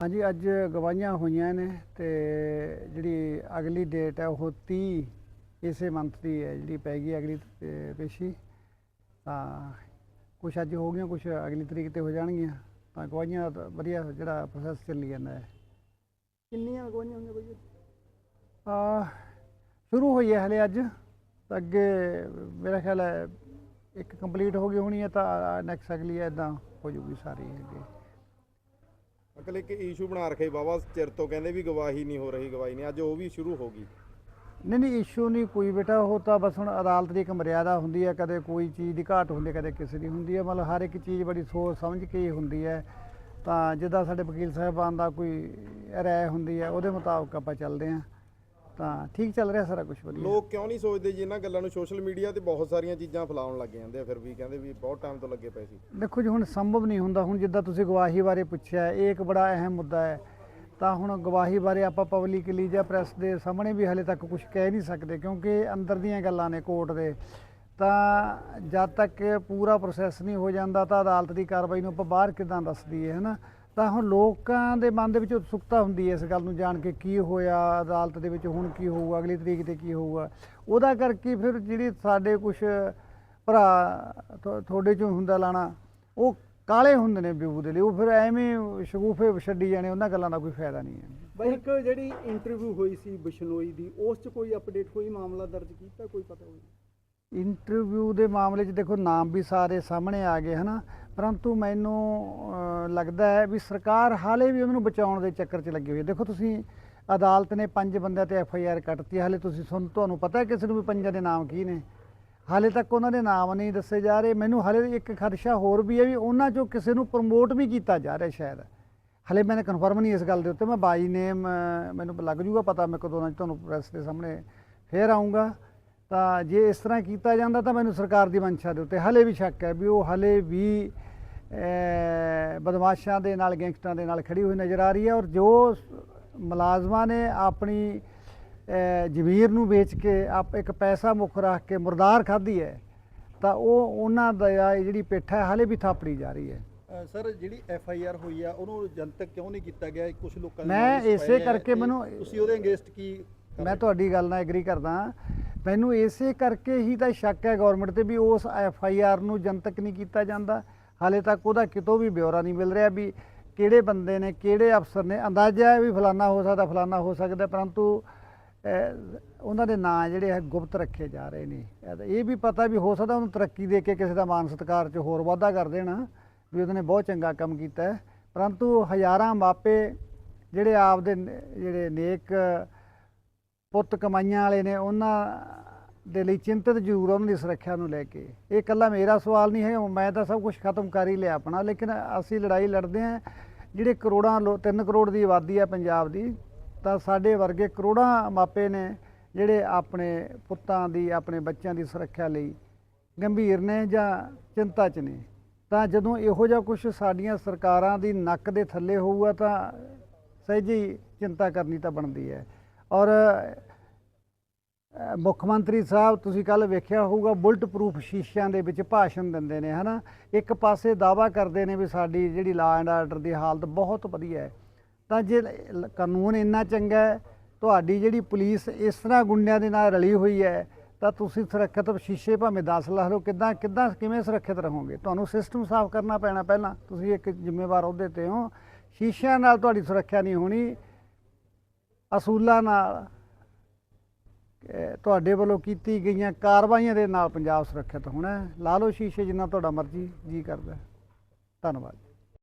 ਹਾਂਜੀ ਅੱਜ ਗਵਾਹੀਆਂ ਹੋਈਆਂ ਨੇ ਤੇ ਜਿਹੜੀ ਅਗਲੀ ਡੇਟ ਹੈ ਉਹ 30 ਇਸੇ ਮੰਥ ਦੀ ਹੈ ਜਿਹੜੀ ਪੈ ਗਈ ਅਗਲੀ ਪੇਸ਼ੀ। ਤਾਂ ਕੁਝ ਅੱਜ ਹੋ ਗਈਆਂ ਕੁਝ ਅਗਲੀ ਤਰੀਕ ਤੇ ਹੋ ਜਾਣਗੀਆਂ। ਤਾਂ ਗਵਾਹੀਆਂ ਦਾ ਵਧੀਆ ਜਿਹੜਾ ਪ੍ਰੋਸੈਸ ਚੱਲੀ ਜਾਂਦਾ ਹੈ। ਕਿੰਨੀਆਂ ਗਵਾਹੀਆਂ ਹੋਈਆਂ ਬਈ ਆ ਸ਼ੁਰੂ ਹੋਈ ਹੈ ਹਲੇ ਅੱਜ। ਤਾਂ ਅੱਗੇ ਮੇਰਾ ਖਿਆਲ ਹੈ ਇੱਕ ਕੰਪਲੀਟ ਹੋ ਗਈ ਹੋਣੀ ਹੈ ਤਾਂ ਨੈਕਸਟ ਅਗਲੀ ਹੈ ਇਦਾਂ ਹੋ ਜੂਗੀ ਸਾਰੀ ਅੱਗੇ। ਅਕਲ ਇੱਕ ਇਸ਼ੂ ਬਣਾ ਰੱਖੇ ਬਾਬਾ ਚਿਰ ਤੋਂ ਕਹਿੰਦੇ ਵੀ ਗਵਾਹੀ ਨਹੀਂ ਹੋ ਰਹੀ, ਗਵਾਹੀ ਨਹੀਂ, ਅੱਜ ਉਹ ਵੀ ਸ਼ੁਰੂ ਹੋ ਗਈ। ਨਹੀਂ ਨਹੀਂ ਇਸ਼ੂ ਨਹੀਂ ਕੋਈ ਬੇਟਾ, ਉਹ ਤਾਂ ਬਸ ਹੁਣ ਅਦਾਲਤ ਦੀ ਇੱਕ ਮਰਿਆਦਾ ਹੁੰਦੀ ਹੈ, ਕਦੇ ਕੋਈ ਚੀਜ਼ ਦੀ ਘਾਟ ਹੁੰਦੀ ਹੈ, ਕਦੇ ਕਿਸੇ ਦੀ ਹੁੰਦੀ ਹੈ, ਮਤਲਬ ਹਰ ਇੱਕ ਚੀਜ਼ ਬੜੀ ਸੋਚ ਸਮਝ ਕੇ ਹੀ ਹੁੰਦੀ ਹੈ। ਤਾਂ ਜਿੱਦਾਂ ਸਾਡੇ ਵਕੀਲ ਸਾਹਿਬਾਨ ਦਾ ਕੋਈ ਰਾਏ ਹੁੰਦੀ ਹੈ, ਉਹਦੇ ਮੁਤਾਬਕ ਆਪਾਂ ਚੱਲਦੇ ਹਾਂ। ਤਾਂ ਠੀਕ ਚੱਲ ਰਿਹਾ ਸਾਰਾ ਕੁਝ ਵਧੀਆ। ਲੋਕ ਕਿਉਂ ਨਹੀਂ ਸੋਚਦੇ ਜੀ ਇਹਨਾਂ ਗੱਲਾਂ ਨੂੰ ਸੋਸ਼ਲ ਮੀਡੀਆ ਤੇ ਬਹੁਤ ਸਾਰੀਆਂ ਚੀਜ਼ਾਂ ਫੈਲਾਉਣ ਲੱਗ ਜਾਂਦੇ ਆ ਫਿਰ ਵੀ ਕਹਿੰਦੇ ਵੀ ਬਹੁਤ ਟਾਈਮ ਤੋਂ ਲੱਗੇ ਪਏ ਸੀ। ਦੇਖੋ ਜੀ ਹੁਣ ਸੰਭਵ ਨਹੀਂ ਹੁੰਦਾ। ਹੁਣ ਜਿੱਦਾਂ ਤੁਸੀਂ ਗਵਾਹੀ ਬਾਰੇ ਪੁੱਛਿਆ ਹੈ, ਇਹ ਇੱਕ ਬੜਾ ਅਹਿਮ ਮੁੱਦਾ ਹੈ। ਤਾਂ ਹੁਣ ਗਵਾਹੀ ਬਾਰੇ ਆਪਾਂ ਪਬਲਿਕਲੀ ਜਾਂ ਪ੍ਰੈਸ ਦੇ ਸਾਹਮਣੇ ਵੀ ਹਲੇ ਤੱਕ ਕੁਝ ਕਹਿ ਨਹੀਂ ਸਕਦੇ ਕਿਉਂਕਿ ਅੰਦਰ ਦੀਆਂ ਗੱਲਾਂ ਨੇ ਕੋਰਟ ਦੇ। ਤਾਂ ਜਦ ਤੱਕ ਪੂਰਾ ਪ੍ਰੋਸੈਸ ਨਹੀਂ ਹੋ ਜਾਂਦਾ ਤਾਂ ਅਦਾਲਤ ਦੀ ਕਾਰਵਾਈ ਨੂੰ ਆਪਾਂ ਬਾਹਰ ਕਿਦਾਂ ਦੱਸ ਦਈਏ ਹਨਾ? ਤਾਂ ਹੁਣ ਲੋਕਾਂ ਦੇ ਮਨ ਦੇ ਵਿੱਚ ਉਤਸੁਕਤਾ ਹੁੰਦੀ ਹੈ ਇਸ ਗੱਲ ਨੂੰ ਜਾਣ ਕੇ ਕੀ ਹੋਇਆ ਅਦਾਲਤ ਦੇ ਵਿੱਚ ਹੁਣ ਕੀ ਹੋਊਗਾ ਅਗਲੀ ਤਰੀਕ ਤੇ ਕੀ ਹੋਊਗਾ। ਉਹਦਾ ਕਰਕੇ ਫਿਰ ਜਿਹੜੀ ਸਾਡੇ ਕੁਝ ਭਰਾ ਤੁਹਾਡੇ ਚੋਂ ਹੁੰਦਾ ਲਾਣਾ ਉਹ ਕਾਲੇ ਹੁੰਦੇ ਨੇ ਵਿਊ ਦੇ ਲਈ। ਉਹ ਫਿਰ ਐਵੇਂ ਸ਼ਗੂਫੇ ਛੱਡੀ ਜਾਣੇ ਉਹਨਾਂ ਗੱਲਾਂ ਦਾ ਕੋਈ ਫਾਇਦਾ ਨਹੀਂ ਹੈ। ਬਈ ਇੱਕ ਜਿਹੜੀ ਇੰਟਰਵਿਊ ਹੋਈ ਸੀ ਬਿਸ਼ਨੋਈ ਦੀ ਉਸ 'ਚ ਕੋਈ ਅਪਡੇਟ ਹੋਈ ਮਾਮਲਾ ਦਰਜ ਕੀਤਾ ਕੋਈ ਪਤਾ ਹੋਈ ਇੰਟਰਵਿਊ ਦੇ ਮਾਮਲੇ 'ਚ ਦੇਖੋ ਨਾਮ ਵੀ ਸਾਰੇ ਸਾਹਮਣੇ ਆ ਗਏ ਹਨਾ? ਪਰੰਤੂ ਮੈਨੂੰ ਲੱਗਦਾ ਹੈ ਵੀ ਸਰਕਾਰ ਹਾਲੇ ਵੀ ਉਹਨਾਂ ਨੂੰ ਬਚਾਉਣ ਦੇ ਚੱਕਰ 'ਚ ਲੱਗੀ ਹੋਈ ਹੈ। ਦੇਖੋ ਤੁਸੀਂ ਅਦਾਲਤ ਨੇ ਪੰਜ ਬੰਦਿਆਂ ਤੇ ਐਫ ਆਈ ਆਰ ਕੱਟਤੀ ਹਾਲੇ ਤੁਸੀਂ ਸੁਣ, ਤੁਹਾਨੂੰ ਪਤਾ ਹੈ ਕਿਸੇ ਨੂੰ ਵੀ ਪੰਜਾਂ ਦੇ ਨਾਮ ਕੀ ਨੇ? ਹਾਲੇ ਤੱਕ ਉਹਨਾਂ ਦੇ ਨਾਮ ਨਹੀਂ ਦੱਸੇ ਜਾ ਰਹੇ। ਮੈਨੂੰ ਹਾਲੇ ਇੱਕ ਖਦਸ਼ਾ ਹੋਰ ਵੀ ਹੈ ਵੀ ਉਹਨਾਂ 'ਚੋਂ ਕਿਸੇ ਨੂੰ ਪ੍ਰਮੋਟ ਵੀ ਕੀਤਾ ਜਾ ਰਿਹਾ ਸ਼ਾਇਦ। ਹਲੇ ਮੈंने ਕਨਫਰਮ ਨਹੀਂ ਇਸ ਗੱਲ ਦੇ ਉੱਤੇ। ਮੈਂ ਬਾਈ ਨੇਮ ਮੈਨੂੰ ਲੱਗ ਜੂਗਾ ਪਤਾ ਮੈਂ ਕਦੋਂ ਨਾ ਤੁਹਾਨੂੰ ਪ੍ਰੈਸ ਦੇ ਸਾਹਮਣੇ ਫੇਰ ਆਉਂਗਾ ਤਾਂ ਜੇ ਇਸ ਤਰ੍ਹਾਂ ਕੀਤਾ ਜਾਂਦਾ ਤਾਂ ਮੈਨੂੰ ਸਰਕਾਰ ਦੀ ਮਨਸ਼ਾ ਦੇ ਉੱਤੇ ਹਲੇ ਵੀ ਸ਼ੱਕ ਹੈ ਵੀ ਉਹ ਹਲੇ ਵੀ ਬਦਮਾਸ਼ਾਂ ਦੇ ਨਾਲ ਗੈਂਗਸਟਰਾਂ ਦੇ ਨਾਲ ਖੜੀ ਹੋਈ ਨਜ਼ਰ ਆ ਰਹੀ ਹੈ ਔਰ ਜੋ ਮੁਲਾਜ਼ਮਾਂ ਨੇ ਆਪਣੀ ਜ਼ਮੀਰ ਨੂੰ ਵੇਚ ਕੇ ਆਪ ਇੱਕ ਪੈਸਾ ਮੁੱਖ ਰੱਖ ਕੇ ਮੁਰਦਾਰ ਖਾਧੀ ਹੈ ਤਾਂ ਉਹ ਉਹਨਾਂ ਦਾ ਜਿਹੜੀ ਪਿੱਠ ਹੈ ਹਲੇ ਵੀ ਥਾਪੜੀ ਜਾ ਰਹੀ ਹੈ। ਸਰ ਜਿਹੜੀ ਐਫ ਆਈ ਆਰ ਹੋਈ ਆ ਉਹਨੂੰ ਜਨਤਕ ਕਿਉਂ ਨਹੀਂ ਕੀਤਾ ਗਿਆ? ਕੁਝ ਲੋਕਾਂ ਮੈਂ knowledge ਇਸੇ ਕਰਕੇ ਮੈਨੂੰ- ਤੁਸੀਂ ਉਹਦੇ ਅਗੇਂਸਟ ਕੀ ਮੈਂ? ਤੁਹਾਡੀ ਗੱਲ ਨਾਲ ਐਗਰੀ ਕਰਦਾ ਮੈਨੂੰ ਇਸੇ ਕਰਕੇ ਹੀ ਤਾਂ ਸ਼ੱਕ ਹੈ ਗਵਰਨਮੈਂਟ ਤੇ ਵੀ ਉਸ ਐਫ ਆਈ ਆਰ ਨੂੰ ਜਨਤਕ ਨਹੀਂ ਕੀਤਾ ਜਾਂਦਾ। ਹਾਲੇ ਤੱਕ ਉਹਦਾ ਕਿਤੋਂ ਵੀ ਬਿਊਰਾ ਨਹੀਂ ਮਿਲ ਰਿਹਾ ਵੀ ਕਿਹੜੇ ਬੰਦੇ ਨੇ, ਕਿਹੜੇ ਅਫਸਰ ਨੇ। ਅੰਦਾਜ਼ਾ ਹੈ ਵੀ ਫਲਾਨਾ ਹੋ ਸਕਦਾ, ਫਲਾਨਾ ਹੋ ਸਕਦਾ, ਪਰੰਤੂ ਉਹਨਾਂ ਦੇ ਨਾਂ ਜਿਹੜੇ ਹੈ ਗੁਪਤ ਰੱਖੇ ਜਾ ਰਹੇ ਨੇ। ਇਹ ਵੀ ਪਤਾ ਵੀ ਹੋ ਸਕਦਾ ਉਹਨੂੰ ਤਰੱਕੀ ਦੇ ਕੇ ਕਿਸੇ ਦਾ ਮਾਨ ਸਤਿਕਾਰ 'ਚ ਹੋਰ ਵਾਧਾ ਕਰ ਦੇਣ, ਵੀ ਉਹਨੇ ਬਹੁਤ ਚੰਗਾ ਕੰਮ ਕੀਤਾ ਹੈ। ਪਰੰਤੂ ਹਜ਼ਾਰਾਂ ਮਾਪੇ ਜਿਹੜੇ ਆਪਦੇ ਨ- ਜਿਹੜੇ ਨੇਕ ਪੁੱਤ ਕਮਾਈਆਂ ਵਾਲੇ ਨੇ, ਉਹਨਾਂ ਦੇ ਲਈ ਚਿੰਤਤ ਜ਼ਰੂਰ ਆ ਉਹਨਾਂ ਦੀ ਸੁਰੱਖਿਆ ਨੂੰ ਲੈ ਕੇ। ਇਹ ਇਕੱਲਾ ਮੇਰਾ ਸਵਾਲ ਨਹੀਂ ਹੈ ਮੈਂ ਤਾਂ ਸਭ ਕੁਝ ਖਤਮ ਕਰ ਹੀ ਲਿਆ ਆਪਣਾ, ਲੇਕਿਨ ਅਸੀਂ ਲੜਾਈ ਲੜਦੇ ਹਾਂ। ਜਿਹੜੇ ਕਰੋੜਾਂ ਲੋ 3 ਕਰੋੜ ਦੀ ਆਬਾਦੀ ਹੈ ਪੰਜਾਬ ਦੀ, ਤਾਂ ਸਾਡੇ ਵਰਗੇ ਕਰੋੜਾਂ ਮਾਪੇ ਨੇ ਜਿਹੜੇ ਆਪਣੇ ਪੁੱਤਾਂ ਦੀ, ਆਪਣੇ ਬੱਚਿਆਂ ਦੀ ਸੁਰੱਖਿਆ ਲਈ ਗੰਭੀਰ ਨੇ ਜਾਂ ਚਿੰਤਾ 'ਚ ਨੇ। ਤਾਂ ਜਦੋਂ ਇਹੋ ਜਿਹਾ ਕੁਝ ਸਾਡੀਆਂ ਸਰਕਾਰਾਂ ਦੀ ਨੱਕ ਦੇ ਥੱਲੇ ਹੋਊਗਾ, ਤਾਂ ਸਹਿਜੇ ਹੀ ਚਿੰਤਾ ਕਰਨੀ ਤਾਂ ਬਣਦੀ ਹੈ। ਔਰ ਮੁੱਖ ਮੰਤਰੀ ਸਾਹਿਬ, ਤੁਸੀਂ ਕੱਲ ਵੇਖਿਆ ਹੋਊਗਾ ਬੁਲਟ ਪ੍ਰੂਫ ਸ਼ੀਸ਼ਿਆਂ ਦੇ ਵਿੱਚ ਭਾਸ਼ਣ ਦਿੰਦੇ ਨੇ, ਹਨਾ? ਇੱਕ ਪਾਸੇ ਦਾਵਾ ਕਰਦੇ ਨੇ ਵੀ ਸਾਡੀ ਜਿਹੜੀ ਲਾ ਐਂਡ ਆਰਡਰ ਦੀ ਹਾਲਤ ਬਹੁਤ ਵਧੀਆ ਹੈ। ਤਾਂ ਜੇ ਕਾਨੂੰਨ ਇੰਨਾ ਚੰਗਾ ਹੈ, ਤੁਹਾਡੀ ਜਿਹੜੀ ਪੁਲਿਸ ਇਸ ਤਰ੍ਹਾਂ ਗੁੰਡਿਆਂ ਦੇ ਨਾਲ ਰਲੀ ਹੋਈ ਹੈ, ਤਾਂ ਤੁਸੀਂ ਸੁਰੱਖਿਅਤ ਸ਼ੀਸ਼ੇ ਭਾਵੇਂ 10 ਲਾ ਲਓ, ਕਿੱਦਾਂ ਕਿੱਦਾਂ, ਕਿਵੇਂ ਸੁਰੱਖਿਅਤ ਰਹੋਗੇ? ਤੁਹਾਨੂੰ ਸਿਸਟਮ ਸਾਫ਼ ਕਰਨਾ ਪੈਣਾ ਪਹਿਲਾਂ। ਤੁਸੀਂ ਇੱਕ ਜ਼ਿੰਮੇਵਾਰ ਅਹੁਦੇ ਤੇ ਹੋ। ਸ਼ੀਸ਼ਿਆਂ ਨਾਲ ਤੁਹਾਡੀ ਸੁਰੱਖਿਆ ਨਹੀਂ ਹੋਣੀ। ਅਸੂਲਾਂ ਨਾਲ ਤੁਹਾਡੇ ਵੱਲੋਂ ਕੀਤੀ ਗਈਆਂ ਕਾਰਵਾਈਆਂ ਦੇ ਨਾਲ ਪੰਜਾਬ ਸੁਰੱਖਿਅਤ ਹੋਣਾ ਲਾ ਲਓ ਸ਼ੀਸ਼ੇ ਜਿੰਨਾ ਤੁਹਾਡਾ ਮਰਜ਼ੀ ਜੀ ਕਰਦਾ ਹੈ। ਧੰਨਵਾਦ